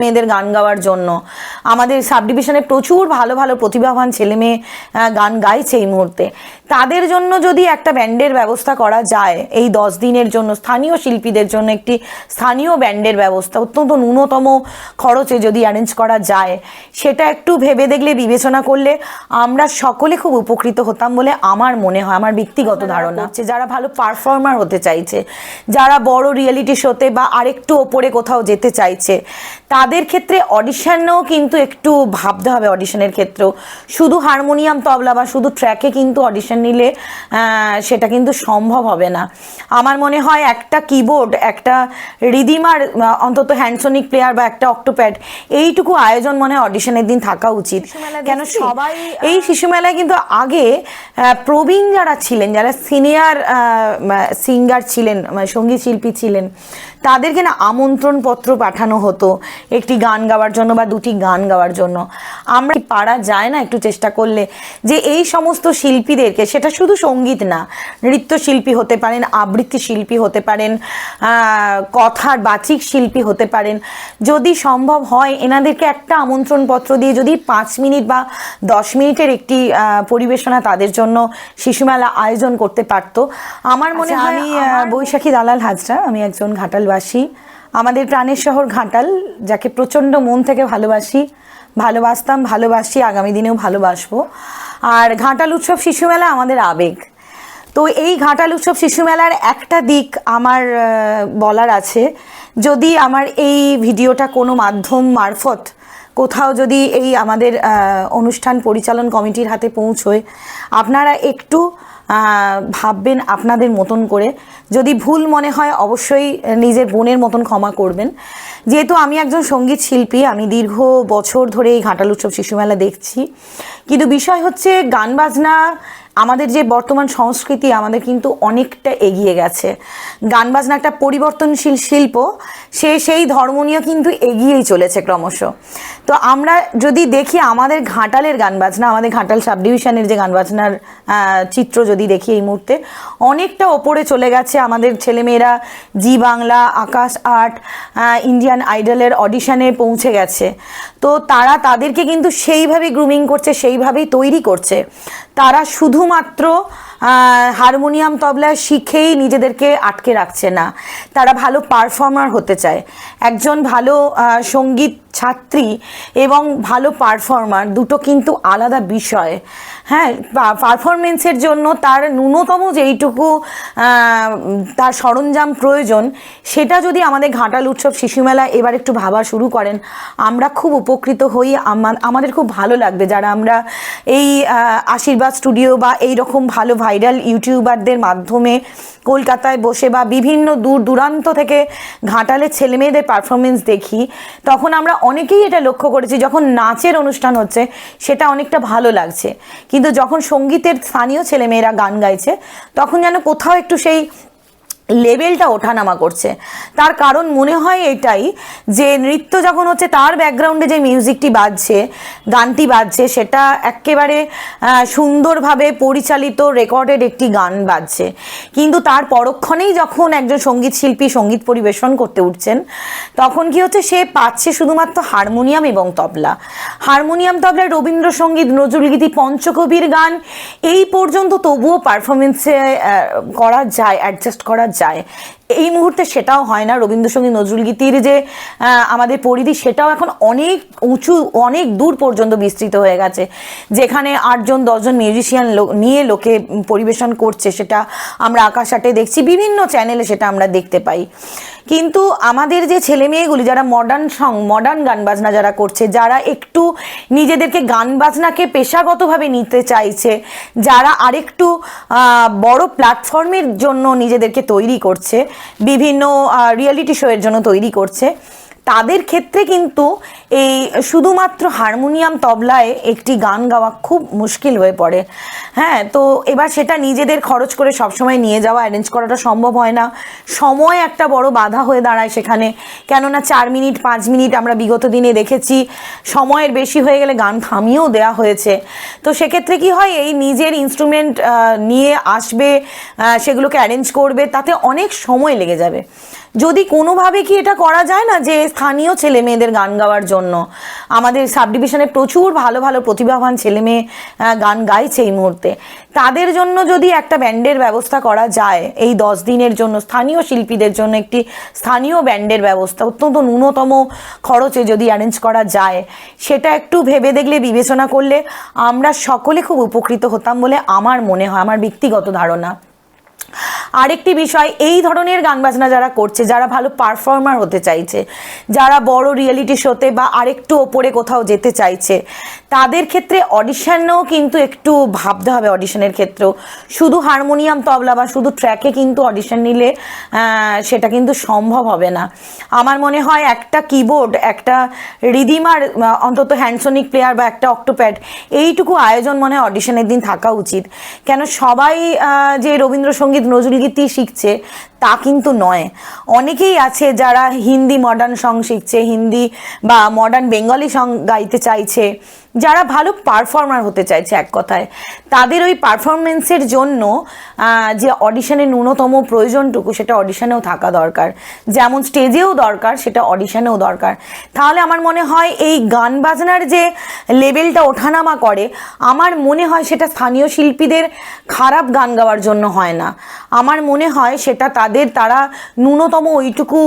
মেয়েদের গান গাওয়ার জন্য। আমাদের সাব ডিভিশনে প্রচুর ভালো ভালো প্রতিভাবান ছেলে মেয়ে গান গাইছে এই মুহূর্তে। তাদের জন্য যদি একটা ব্যান্ডের ব্যবস্থা করা যায় এই দশ দিনের জন্য স্থানীয় শিল্পীদের জন্য একটি স্থানীয় ব্যান্ডের ব্যবস্থা অত্যন্ত ন্যূনতম খরচে যদি অ্যারেঞ্জ করা যায় সেটা একটু ভেবে দেখলে বিবেচনা করলে আমরা সকলে খুব উপকৃত হতাম বলে আমার মনে হয় আমার ব্যক্তিগত ধারণা। হচ্ছে যারা ভালো পারফর্মার হতে চাইছে যারা বড় রিয়েলিটি শোতে বা আরেকটু ওপরে কোথাও যেতে চাইছে তাদের ক্ষেত্রে অডিশনেও কিন্তু একটু ভাবতে হবে অডিশনের ক্ষেত্রেও। শুধু হারমোনিয়াম তবলা বা শুধু ট্র্যাকে কিন্তু অডিশন নিলে সেটা কিন্তু সম্ভব হবে না। আমার মনে হয় একটা কিবোর্ড একটা রিদিমার অন্তত হ্যান্ডসোনিক প্লেয়ার বা একটা অক্টোপ্যাড এইটুকু আয়োজন মনে হয় অডিশনের দিন থাকা উচিত। কেন সবাই এই শিশু মেলায় কিন্তু আগে প্রবীণ যারা ছিলেন যারা সিনিয়র সিঙ্গার ছিলেন সংগীত শিল্পী ছিলেন তাদেরকে না আমন্ত্রণ পত্র পাঠানো হতো। একটি গান গাওয়ার জন্য বা দুটি গান গাওয়ার জন্য। আমরা পারা যায় না? একটু চেষ্টা করলে যে এই সমস্ত শিল্পীদেরকে সেটা শুধু সংগীত না নৃত্যশিল্পী হতে পারেন আবৃত্তি শিল্পী হতে পারেন কথার বাচিক শিল্পী হতে পারেন যদি সম্ভব হয় এনাদেরকে একটা আমন্ত্রণপত্র দিয়ে যদি পাঁচ মিনিট বা দশ মিনিটের একটি পরিবেশনা তাদের জন্য শিশুমেলা আয়োজন করতে পারতো। আমার মনে হয় আমি বৈশাখী দালাল হাজরা আমি একজন ঘাটালবাসী। আমাদের প্রাণের শহর ঘাটাল যাকে প্রচণ্ড মন থেকে ভালোবাসি। ভালোবাসতাম, ভালোবাসি, আগামী দিনেও ভালোবাসবো। আর ঘাটাল উৎসব শিশু মেলা আমাদের আবেগ। তো এই ঘাটাল উৎসব শিশু মেলার একটা দিক আমার বলার আছে। যদি আমার এই ভিডিওটা কোনো মাধ্যম মারফত কোথাও যদি এই আমাদের অনুষ্ঠান পরিচালন কমিটির হাতে পৌঁছয়, আপনারা একটু ভাববেন আপনাদের মতন করে। যদি ভুল মনে হয়, অবশ্যই নিজের বোনের মতন ক্ষমা করবেন। যেহেতু আমি একজন সংগীত শিল্পী, আমি দীর্ঘ বছর ধরে এই ঘাটাল উৎসব শিশুমেলা দেখছি। কিন্তু বিষয় হচ্ছে, গান বাজনা আমাদের যে বর্তমান সংস্কৃতি আমাদের কিন্তু অনেকটা এগিয়ে গেছে। গান বাজনা একটা পরিবর্তনশীল শিল্প, সে সেই ধর্ম নিয়ে কিন্তু এগিয়েই চলেছে ক্রমশ। তো আমরা যদি দেখি আমাদের ঘাটালের গান বাজনা আমাদের ঘাটাল সাব ডিভিশনের যে গান বাজনার চিত্র যদি দেখি এই মুহূর্তে, অনেকটা ওপরে চলে গেছে আমাদের ছেলেমেয়েরা জি বাংলা, আকাশ আর্ট ইন্ডিয়ান আইডলের অডিশনে পৌঁছে গেছে। তো তারা তাদেরকে কিন্তু সেইভাবে গ্রুমিং করছে, সেইভাবেই তৈরি করছে। তারা শুধুমাত্র হারমোনিয়াম তবলা শিখেই নিজেদেরকে আটকে রাখছে না। তারা ভালো পারফর্মার হতে চায়। একজন ভালো সংগীত ছাত্রী এবং ভালো পারফর্মার দুটো কিন্তু আলাদা বিষয়। হ্যাঁ পারফরমেন্সের জন্য তার ন্যূনতম যেইটুকু তার সরঞ্জাম প্রয়োজন, সেটা যদি আমাদের ঘাটাল উৎসব শিশুমেলা এবার একটু ভাবা শুরু করেন, আমরা খুব উপকৃত হই। আমা- আমাদের খুব ভালো লাগবে যারা আমরা এই আশীর্বাদ স্টুডিও বা এই রকম ভালো ভাইরাল ইউটিউবারদের মাধ্যমে কলকাতায় বসে বা বিভিন্ন দূর দূরান্ত থেকে ঘাটালের ছেলেমেয়েদের পারফরমেন্স দেখি, তখন আমরা অনেকেই এটা লক্ষ্য করেছি, যখন নাচের অনুষ্ঠান হচ্ছে, সেটা অনেকটা ভালো লাগছে। কিন্তু যখন সঙ্গীতের স্থানীয় ছেলেমেয়েরা গান গাইছে, তখন যেন কোথাও একটু সেই লেভেলটা ওঠানামা করছে। তার কারণ মনে হয় এটাই যে নৃত্য যখন হচ্ছে তার ব্যাকগ্রাউন্ডে যে মিউজিকটি বাজছে, গানটি বাজছে, সেটা একেবারে সুন্দরভাবে পরিচালিত রেকর্ডেড একটি গান বাজছে। কিন্তু তার পরক্ষণেই যখন একজন সংগীত শিল্পী সংগীত পরিবেশন করতে উঠছেন, তখন কি হচ্ছে সে পাচ্ছে শুধুমাত্র হারমোনিয়াম এবং তবলা। হারমোনিয়াম, তবলা, রবীন্দ্রসঙ্গীত নজরুলগীতি পঞ্চকবির গান, এই পর্যন্ত তবুও পারফরমেন্সে করা যায় অ্যাডজাস্ট করা যায় চায়। এই মুহূর্তে সেটাও হয় না। রবীন্দ্রসঙ্গীত নজরুলগীতির যে আমাদের পরিধি, সেটাও এখন অনেক উঁচু, অনেক দূর পর্যন্ত বিস্তৃত হয়ে গেছে। যেখানে আটজন, দশজন মিউজিশিয়ান নিয়ে লোকে পরিবেশন করছে, সেটা আমরা আকাশাটে দেখছি। বিভিন্ন চ্যানেলে সেটা আমরা দেখতে পাই। কিন্তু আমাদের যে ছেলে মেয়েগুলি যারা মডার্ন সং মডার্ন গান বাজনা যারা করছে, যারা একটু নিজেদেরকে গান বাজনাকে পেশাগতভাবে নিতে চাইছে, যারা আরেকটু বড় প্ল্যাটফর্মের জন্য নিজেদেরকে তৈরি করছে বিভিন্ন রিয়েলিটি শো এর জন্য তৈরি করছে। তাদের ক্ষেত্রে কিন্তু এই শুধুমাত্র হারমোনিয়াম তবলায় একটি গান গাওয়া খুব মুশকিল হয়ে পড়ে। হ্যাঁ তো এবার সেটা নিজেদের খরচ করে সবসময় নিয়ে যাওয়া অ্যারেঞ্জ করাটা সম্ভব হয় না। সময় একটা বড় বাধা হয়ে দাঁড়ায় সেখানে। কেননা চার মিনিট, পাঁচ মিনিট আমরা বিগত দিনে দেখেছি, সময়ের বেশি হয়ে গেলে গান থামিয়েও দেওয়া হয়েছে। তো সেক্ষেত্রে কি হয়, এই নিজের ইনস্ট্রুমেন্ট নিয়ে আসবে সেগুলোকে অ্যারেঞ্জ করবে, তাতে অনেক সময় লেগে যাবে। যদি কোনোভাবে কি এটা করা যায় না যে স্থানীয় ছেলে মেয়েদের গান গাওয়ার জন্য? আমাদের সাব ডিভিশনে প্রচুর ভালো ভালো প্রতিভাবান ছেলে মেয়ে গান গাইছে এই মুহূর্তে। তাদের জন্য যদি একটা ব্যান্ডের ব্যবস্থা করা যায়, এই দশ দিনের জন্য স্থানীয় শিল্পীদের জন্য একটি স্থানীয় ব্যান্ডের ব্যবস্থা, অত্যন্ত ন্যূনতম খরচে যদি অ্যারেঞ্জ করা যায়, সেটা একটু ভেবে দেখলে, বিবেচনা করলে আমরা সকলে খুব উপকৃত হতাম বলে আমার মনে হয়, আমার ব্যক্তিগত ধারণা। আরেকটি বিষয়, এই ধরনের গান বাজনা যারা করছে, যারা ভালো পারফর্মার হতে চাইছে, যারা বড় রিয়েলিটি শোতে বা আরেকটু ওপরে কোথাও যেতে চাইছে, তাদের ক্ষেত্রে অডিশনেও কিন্তু একটু ভাবতে হবে অডিশনের ক্ষেত্রেও। শুধু হারমোনিয়াম তবলা বা শুধু ট্র্যাকে কিন্তু অডিশন নিলে সেটা কিন্তু সম্ভব হবে না। আমার মনে হয় একটা কিবোর্ড একটা রিদিমার অন্তত হ্যান্ডসোনিক প্লেয়ার বা একটা অক্টোপ্যাড এইটুকু আয়োজন মনে হয় অডিশনের দিন থাকা উচিত। কেন সবাই যে রবীন্দ্রসঙ্গীত নজরুলগীতি শিখছে, তা কিন্তু নয়। অনেকেই আছে যারা হিন্দি মডার্ন সং শিখছে, হিন্দি বা মডার্ন বেঙ্গলি সং গাইতে চাইছে। যারা ভালো পারফর্মার হতে চাইছে এক কথায়। তাদের ওই পারফরমেন্সের জন্য যে অডিশনের ন্যূনতম প্রয়োজনটুকু সেটা অডিশনেও থাকা দরকার। যেমন স্টেজেও দরকার, সেটা অডিশনেও দরকার। তাহলে আমার মনে হয় এই গান বাজনার যে লেভেলটা ওঠানামা করে, আমার মনে হয় সেটা স্থানীয় শিল্পীদের খারাপ গান গাওয়ার জন্য হয় না। আমার মনে হয় সেটা তাদের, তারা ন্যূনতম ওইটুকু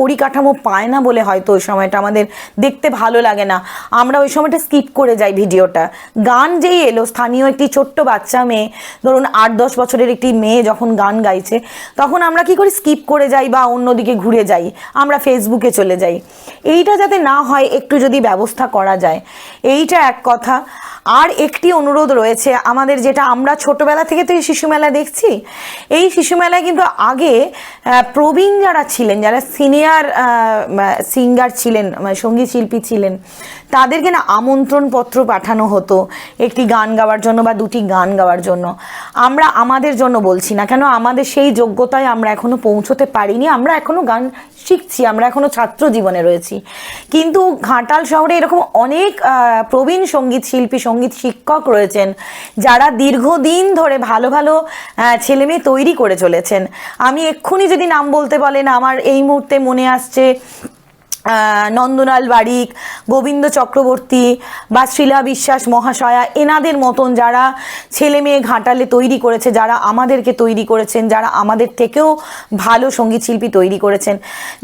পরিকাঠামো পায় না বলে হয়তো ওই সময়টা আমাদের দেখতে ভালো লাগে না। আমরা ওই সময়টা স্কিপ করে যাই ভিডিওটা। গান যেই এলো, স্থানীয় একটি ছোট্ট বাচ্চা মেয়ে, ধরুন আট দশ বছরের একটি মেয়ে যখন গান গাইছে, তখন আমরা কি করি? স্কিপ করে যাই বা অন্যদিকে ঘুরে যাই, আমরা ফেসবুকে চলে যাই। এইটা যাতে না হয়, একটু যদি ব্যবস্থা করা যায়। এইটা এক কথা। আর একটি অনুরোধ রয়েছে আমাদের যেটা আমরা ছোটবেলা থেকে তো এই শিশু মেলা দেখছি। এই শিশু মেলায় কিন্তু আগে প্রবীণ যারা ছিলেন, যারা সিনিয়র সিঙ্গার ছিলেন সংগীত শিল্পী ছিলেন, তাদেরকে না আমন্ত্রণ পত্র পাঠানো হতো, একটি গান গাওয়ার জন্য বা দুটি গান গাওয়ার জন্য। আমরা আমাদের জন্য বলছি না, কেন আমাদের সেই যোগ্যতায় আমরা এখনও পৌঁছতে পারিনি, আমরা এখনও গান শিখছি, আমরা এখনও ছাত্র জীবনে রয়েছি। কিন্তু ঘাটাল শহরে এরকম অনেক প্রবীণ সংগীত শিল্পী সংগীত শিক্ষক রয়েছেন, যারা দীর্ঘদিন ধরে ভালো ভালো ছেলে মেয়ে তৈরি করে চলেছেন। আমি এক্ষুনি যদি নাম বলতে বলেন, আমার এই মুহূর্তে মনে আসছে নন্দলাল বারিক, গোবিন্দ চক্রবর্তী বা শ্রীলা বিশ্বাস মহাশয়া, এনাদের মতন যারা ছেলে মেয়ে ঘাটালে তৈরি করেছে, যারা আমাদেরকে তৈরি করেছেন, যারা আমাদের থেকেও ভালো সংগীত শিল্পী তৈরি করেছেন।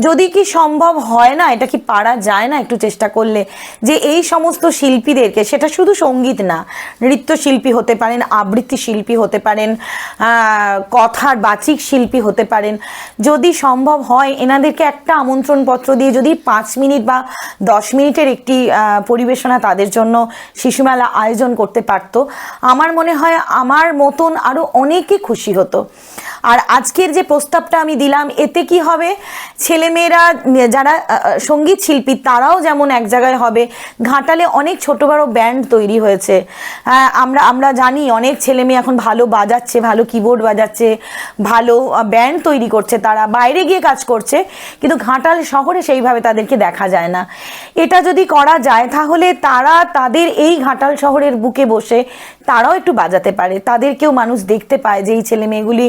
যদি কি সম্ভব হয় না, এটা কি পারা যায় না একটু চেষ্টা করলে, যে এই সমস্ত শিল্পীদেরকে, সেটা শুধু সংগীত না, নৃত্যশিল্পী হতে পারেন, আবৃত্তি শিল্পী হতে পারেন কথার বাচিক শিল্পী হতে পারেন, যদি সম্ভব হয়, এনাদেরকে একটা আমন্ত্রণপত্র দিয়ে যদি পাঁচ মিনিট বা দশ মিনিটের একটি পরিবেশনা তাদের জন্য শিশুমেলা আয়োজন করতে পারতো। আমার মনে হয় আমার মতন আরও অনেকে খুশি হতো। আর আজকের যে প্রস্তাবটা আমি দিলাম, এতে কি হবে? ছেলেমেয়েরা, যারা সংগীত শিল্পী, তারাও যেমন এক জায়গায় হবে। ঘাটালে অনেক ছোট বড় ব্যান্ড তৈরি হয়েছে। আমরা আমরা জানি অনেক ছেলে মেয়ে এখন ভালো বাজাচ্ছে, ভালো কিবোর্ড বাজাচ্ছে, ভালো ব্যান্ড তৈরি করছে তারা। বাইরে গিয়ে কাজ করছে, কিন্তু ঘাটাল শহরে সেইভাবে তাদেরকে দেখা যায় না। এটা যদি করা যায়, তাহলে তারা তাদের এই ঘাটাল শহরের বুকে বসে তারাও একটু বাজাতে পারে। তাদেরকেও মানুষ দেখতে পায় যে, এই ছেলে মেয়েগুলি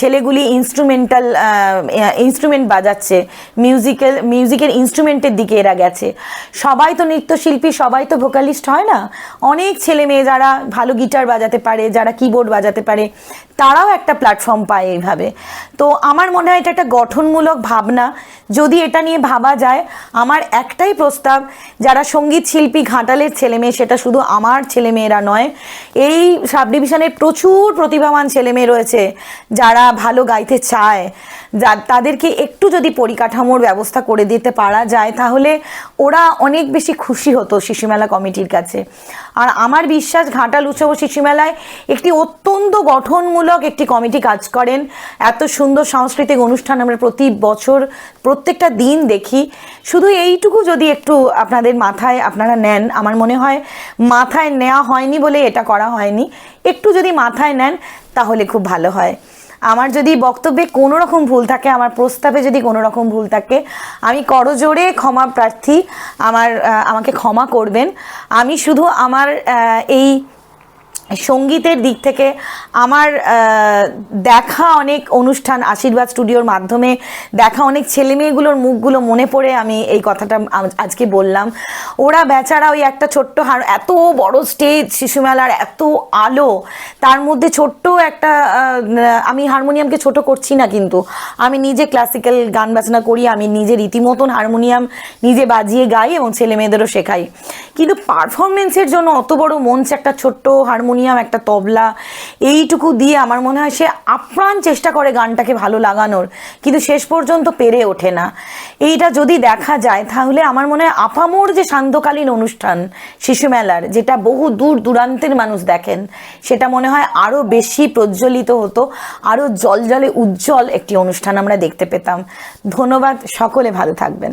ছেলেগুলি ইনস্ট্রুমেন্টাল ইনস্ট্রুমেন্ট বাজাচ্ছে। মিউজিক্যাল মিউজিকের ইনস্ট্রুমেন্টের দিকে এরা গেছে। সবাই তো নৃত্যশিল্পী, সবাই তো ভোকালিস্ট হয় না? অনেক ছেলে মেয়ে যারা ভালো গিটার বাজাতে পারে, যারা কিবোর্ড বাজাতে পারে, তারাও একটা প্ল্যাটফর্ম পায় এইভাবে। তো আমার মনে হয় এটা একটা গঠনমূলক ভাবনা। যদি এটা নিয়ে ভাবা যায়, আমার একটাই প্রস্তাব, যারা সংগীত শিল্পী ঘাটালের ছেলে মেয়ে, সেটা শুধু আমার ছেলে মেয়েরা নয় এই সাব ডিভিশনে প্রচুর প্রতিভাবান ছেলেমেয়ে রয়েছে যারা ভালো গাইতে চায়। যা তাদেরকে একটু যদি পরিকাঠামোর ব্যবস্থা করে দিতে পারা যায়, তাহলে ওরা অনেক বেশি খুশি হতো শিশুমেলা কমিটির কাছে। আর আমার বিশ্বাস ঘাটাল উৎসব শিশুমেলায় একটি অত্যন্ত গঠনমূলক একটি কমিটি কাজ করেন। এত সুন্দর সাংস্কৃতিক অনুষ্ঠান আমরা প্রতি বছর, প্রত্যেকটা দিন দেখি। শুধু এইটুকু যদি একটু আপনাদের মাথায় আপনারা নেন, আমার মনে হয় মাথায় নেওয়া হয়নি বলে এটা করা হয়নি। একটু যদি মাথায় নেন, তাহলে খুব ভালো হয়। আমার যদি বক্তব্যে কোনো রকম ভুল থাকে, আমার প্রস্তাবে যদি কোনো রকম ভুল থাকে, আমি করজোড়ে ক্ষমা প্রার্থী, আমার আমাকে ক্ষমা করবেন। আমি শুধু আমার এই সঙ্গীতের দিক থেকে আমার দেখা অনেক অনুষ্ঠান আশীর্বাদ স্টুডিওর মাধ্যমে, দেখা অনেক ছেলেমেয়েগুলোর মুখগুলো মনে পড়ে আমি এই কথাটা আজকে বললাম। ওরা বেচারা ওই একটা ছোট্ট হার, এত বড় স্টেজ শিশুমেলার, এত আলো, তার মধ্যে ছোট্ট একটা আমি হারমোনিয়ামকে ছোট করছি না কিন্তু। আমি নিজে ক্লাসিক্যাল গান বাজনা করি, আমি নিজে রীতিমতন হারমোনিয়াম নিজে বাজিয়ে গাই এবং ছেলে মেয়েদেরও শেখাই। কিন্তু পারফরমেন্সের জন্য অত বড় মঞ্চ একটা ছোট্ট হারমোনিয়াম একটা তবলা, এইটুকু দিয়ে আমার মনে হয় সে আপ্রাণ চেষ্টা করে গানটাকে ভালো লাগানোর, কিন্তু শেষ পর্যন্ত পেরে ওঠে না। এইটা যদি দেখা যায়, তাহলে আমার মনে হয় আপামোর যে সান্ধ্যকালীন অনুষ্ঠান, শিশু মেলার, যেটা বহু দূর দূরান্তের মানুষ দেখেন, সেটা মনে হয় আরও বেশি প্রজ্বলিত হতো আরও জলজলে উজ্জ্বল একটি অনুষ্ঠান আমরা দেখতে পেতাম। ধন্যবাদ, সকলে ভালো থাকবেন।